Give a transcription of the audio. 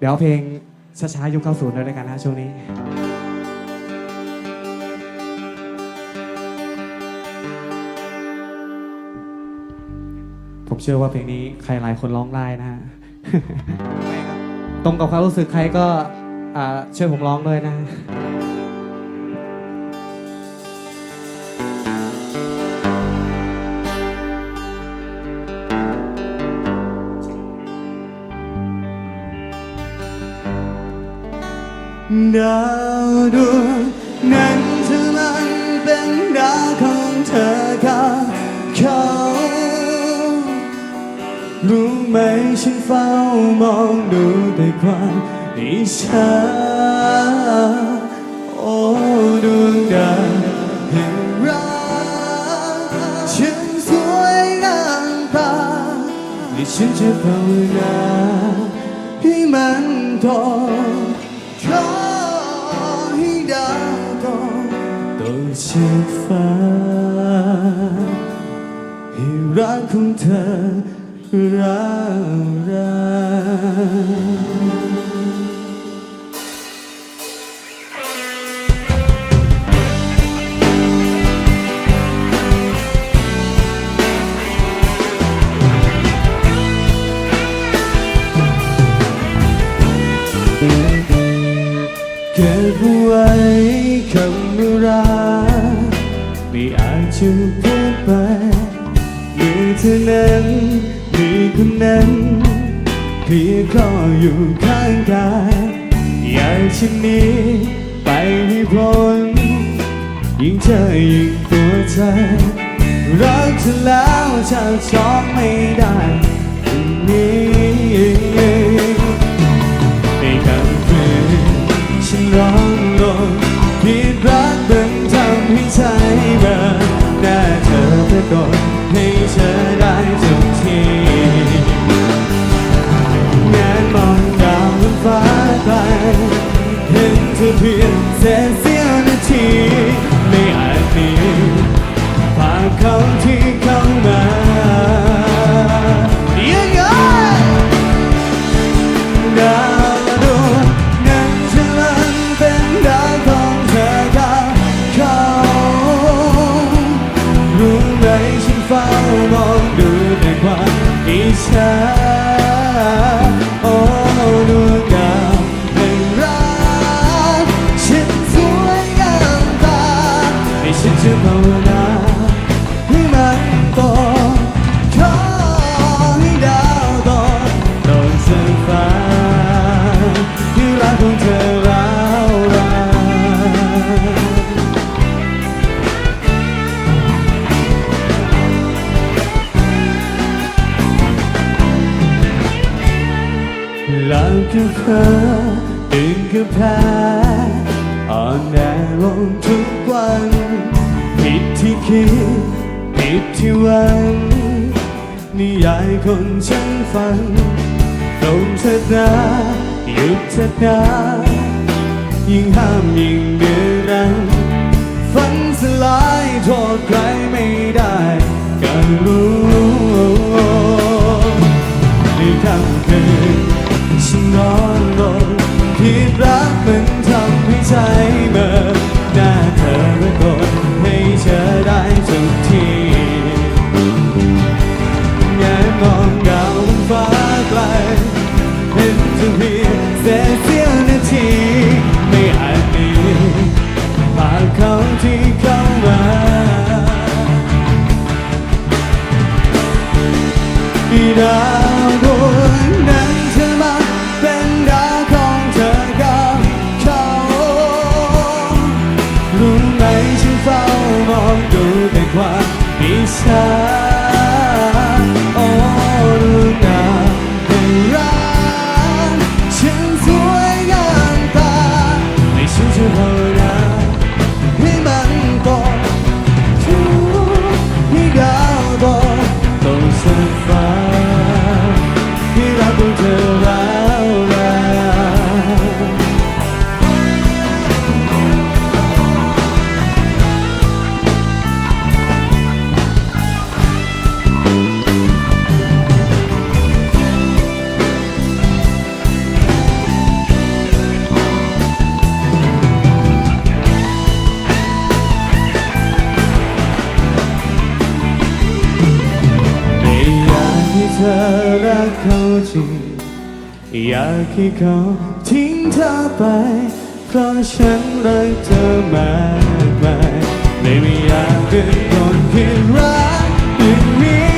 เดี๋ยวเอาเพลงช้าๆยุค90ด้วยแล้วกันนะช่วงนี้ ผมเชื่อว่าเพลงนี้ใครหลายคนร้องได้นะฮะ ตรงกับความรู้สึกใครก็อ่าช่วยผมร้องด้วยนะ ดาวดวงนั้นเธอมันเป็นดาวของเธอกับเขา รู้ไหมฉันเฝ้ามองดูแต่ความอิจฉาโอ้ดวงดาวแห่งรักฉันสวยงามตาที่ฉันจะภาวนาให้มันโต ชิดฟ้า ให้รักของเธอร้าวราเก็บไว้คำ อาจจะพูดไปมีเธอนั้นมีคนนั้นเพียงข้ออยู่ข้างกายอยากฉันนี้ไปให้พ้นยิ่งเธอยิ่งตัวใจรักเธอแล้วจะชอบไม่ได้คนนี้ในกลางคืนฉันร้องลงคิดรักเป็นทำให้ใจ ธอเพียงแสนเสี้ยวนาทีไม่อาจมีภาพเขาที่เข้ามา หลับเธอตื่นก็แพ้อ่อนแอลงทุกวันผิดที่คิดผิดที่หวังนิยายคนฉันฝันตรงเธอนาหยุดเธอนายิ่งห้ามยิ่ง รักมันทำให้ใจเมื่อหน้าเธอปรากฏให้เธอได้ทุกทีแง่มองดาวบนฟ้าไกลเห็นเธอเพียงเศษเสี้ยวนาที ไม่อาจมีภาพเขาที่เข้ามาดาว อิากเขาจริงอยากให้เขาทิ้งเธอไป เพราะฉันรักเธอมากมายเลยไม่อยากเป็นคนที่รักอย่างนี้